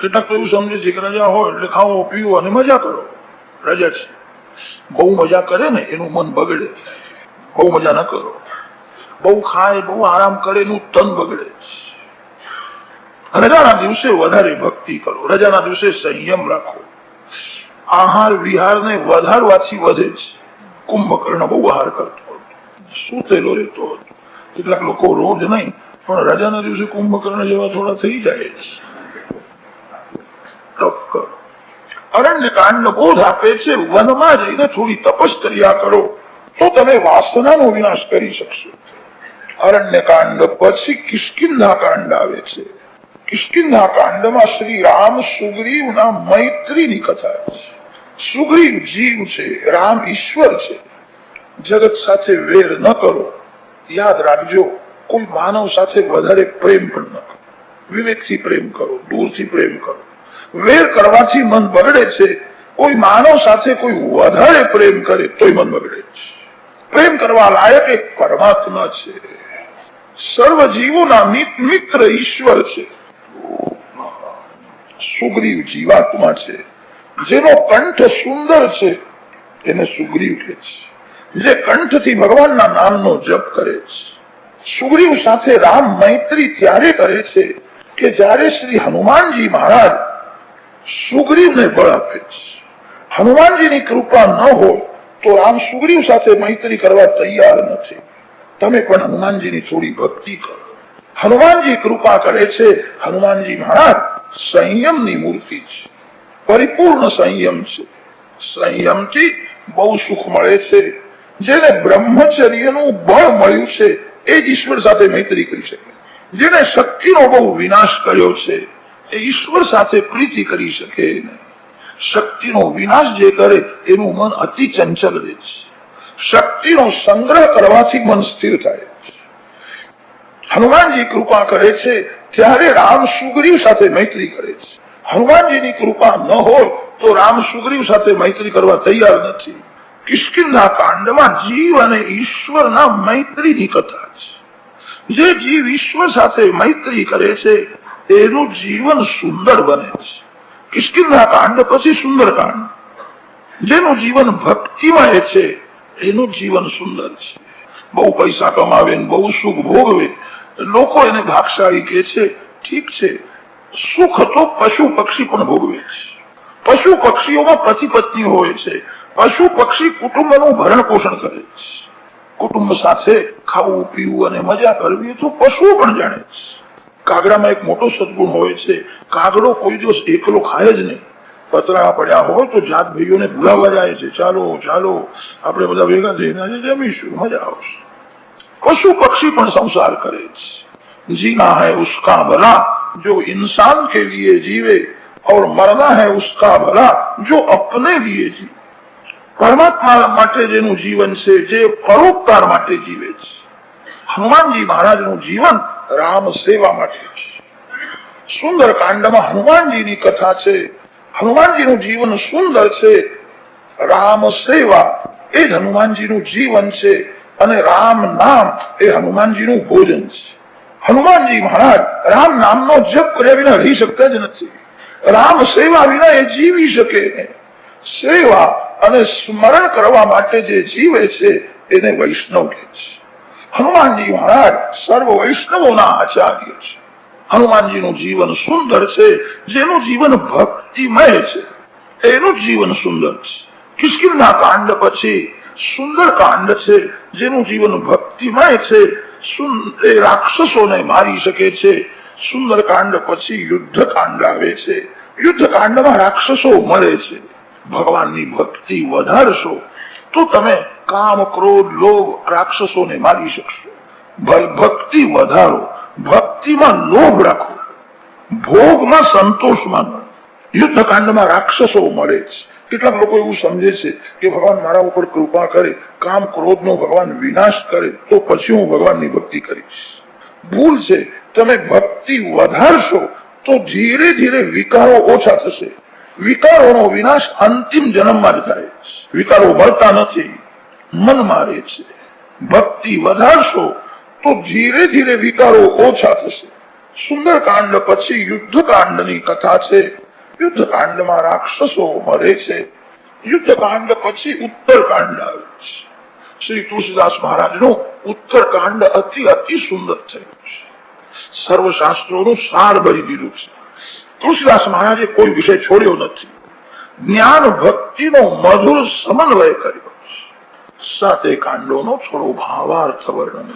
કેટલાક એવું સમજે છે કે રજા હોય એટલે ખાવો, પીવો અને મજા કરો. રજા છે. બહુ મજા કરે ને, એનું મન બગડે બહુ મજા ન કરો. બહુ ખાય, બહુ આરામ કરે, એનું તન બગડે રજાના દિવસે વધારે ભક્તિ કરો. રજાના દિવસે સંયમ રાખો. આહાર વિહારને વધારવાથી વધે છે. કુંભકર્ણ બહુ આહાર કરતો હતો. સૂતેલો રહેતો હતો. કેટલાક લોકો રોજ નહીં, પણ રજાના દિવસે કુંભકર્ણ જેવા થોડા થઈ જાય છે. તપ કરો. અરણ્ય કાંડ બોધ આપે છે, વનમાં જઈને થોડી તપશ્ચર્યા કરો. તો તમે વાસનાનો વિનાશ કરી શકશો. અરણ્ય કાંડ પછી કિષ્કિંધા કાંડ આવે છે. કિષ્કિંધા કાંડમાં શ્રી રામ સુગ્રીવના મૈત્રીની કથા છે. સુગ્રીવ જીવ છે, રામ ઈશ્વર છે. જગત સાથે વેર ન કરો. યાદ રાખજો, કોઈ માનવ સાથે વધારે પ્રેમ પણ ન કરો. વિવેકથી પ્રેમ કરો, દૂરથી પ્રેમ કરો. વેર કરવાથી મન બગડે છે. કોઈ માનવ સાથે કોઈ વધારે પ્રેમ કરે તોય મન બગડે છે. પ્રેમ કરવા લાયક એક પરમાત્મા છે. સર્વ જીવોના મિત્ર ઈશ્વર છે. સુગ્રીવ જીવાત્મા છે. જેનો કંઠ સુંદર છે એને સુગ્રીવ કહે છે. જે કંઠથી ભગવાનના નામનો જપ કરે છે. સુગ્રીવ સાથે રામ મૈત્રી ત્યારે કરે છે કે જ્યારે શ્રી હનુમાનજી મહારાજ સુગ્રીવને બળ આપે છે હનુમાનજીની કૃપા ન હોય તો રામ સુગ્રીવ સાથે મૈત્રી કરવા તૈયાર નથી. તમે પણ હનુમાનજીની થોડી ભક્તિ કરો. હનુમાનજી કૃપા કરે છે. હનુમાનજી મહારાજ, સંયમની મૂર્તિ છે. પરિપૂર્ણ સંયમ છે. સંયમથી બહુ સુખ મળે છે. જેને બ્રહ્મચર્યનું બળ મળ્યું છે, એ જ ઈશ્વર સાથે મૈત્રી કરી શકે. જેને શક્તિનો બહુ વિનાશ કર્યો છે એ ઈશ્વર સાથે પ્રીતિ કરી શકે નહીં શક્તિનો વિનાશ જે કરે એનું મન અતિ ચંચલ રહે છે. શક્તિનો સંગ્રહ કરવાથી મન સ્થિર થાય હનુમાનજી કૃપા કરે છે ત્યારે રામ સુગ્રીવ સાથે મૈત્રી કરે છે. હનુમાનજીની કૃપા ન હોય તો રામ સુગ્રીવ સાથે મૈત્રી કરવા તૈયાર નથી. કિષ્કિંધા કાંડમાં જીવ અને ઈશ્વરના મૈત્રીની કથા છે. જે જીવ ઈશ્વર સાથે મૈત્રી કરે છે એનું જીવન સુંદર બને છે. કિષ્કિંધા કાંડ પછી સુંદર કાંડ. જેનું જીવન ભક્તિમય છે, એનું જીવન સુંદર છે. બહુ પૈસા કમાવે બહુ સુખ ભોગવે, લોકો એને ભાગશાળી કે છે, ઠીક છે. સુખ તો પશુ પક્ષી પણ ભોગવે છે. પશુ પક્ષીઓમાં પતિ પત્ની હોય છે. પશુ પક્ષી કુટુંબનું ભરણ પોષણ કરે છે. કુટુંબ સાથે ખાવું, પીવું અને મજા કરવી તો પશુઓ પણ જાણે છે. કાગડામાં એક મોટો સદગુણ હોય છે કાગડો કોઈ દિવસ એકલો ખાય જ નહીં પતરા પડ્યા હોય તો જાત ભાઈઓને બોલાવવા જાય છે ચાલો ચાલો આપણે બધા ભેગા થઈને આજે જમીશું મજા આવશે पशु पक्षी पण संसार करे जीना है उसका भला जो इंसान के लिए जीवे और मरना है उसका भला जो अपने लिए जीवे પરમાત્મા માટે જેનું જીવન છે જે પરોપકાર માટે જીવે છે હનુમાનજી મહારાજનું જીવન રામ સેવા માટે સુંદર કાંડમાં હનુમાનજીની કથા છે. હનુમાનજીનું જીવન સુંદર છે. રામ સેવા એ હનુમાનજીનું જીવન છે અને રામ નામ એ હનુમાનજીનું ભોજન છે. હનુમાનજી મહારાજ, રામ નામનો જપ કર્યા વિના રહી શકતા જ નથી. રામ સેવા વિના એ જીવી શકે સેવા અને સ્મરણ કરવા માટે જે જીવે છે, એને વૈષ્ણવ કહે છે. હનુમાનજી મહારાજ સર્વ વૈષ્ણવોના આચાર્ય છે. હનુમાનજીનું જીવન સુંદર છે, જેનું જીવન ભક્તિમય છે. એનું જીવન સુંદર છે. કિષ્કિંધા કાંડ પછી સુંદર કાંડ છે, જેનું જીવન ભક્તિમય છે. એ રાક્ષસોને મારી શકે છે. સુંદર કાંડ પછી યુદ્ધ કાંડ આવે છે. યુદ્ધ કાંડમાં રાક્ષસો મળે છે. ભગવાનની ભક્તિ વધારશો તો તમે કામ ક્રોધ, લોભ, રાક્ષસોને મારી શકશો. ભક્તિ વધારો, ભક્તિમાં લોભ રાખો. ભોગમાં સંતોષ માનો યુદ્ધકાંડમાં રાક્ષસો મળે છે કેટલાક લોકો એવું સમજે છે કે ભગવાન મારા ઉપર કૃપા કરે, કામ ક્રોધ નો ભગવાન વિનાશ કરે, તો પછી હું ભગવાનની ભક્તિ કરીશ. ભૂલ છે, તમે ભક્તિ વધારશો, તો ધીરે ધીરે વિકારો ઓછા થશે. વિકારોનો વિનાશ અંતિમ જન્મમાં જ થાય છે. વિકારો મળતા નથી, મન મારે છે. ભક્તિ વધારશો તો ધીરે ધીરે વિકારો ઓછા થશે. સુંદરકાંડ પછી યુદ્ધકાંડની કથા છે. યુદ્ધકાંડમાં રાક્ષસો મરે છે. યુદ્ધકાંડ પછી ઉત્તરકાંડ આવે છે. શ્રી તુલસીદાસ મહારાજનું ઉત્તરકાંડ અતિ અતિ સુંદર થયું છે. સર્વશાસ્ત્રોનું સાર ભરી દીધું છે. તુલસીદાસ મહારાજે કોઈ વિષય છોડ્યો નથી. જ્ઞાન ભક્તિનો મધુર સમન્વય કર્યો સાથે કાંડો કાંડોનો થોડો ભાવાર્થ વર્ણન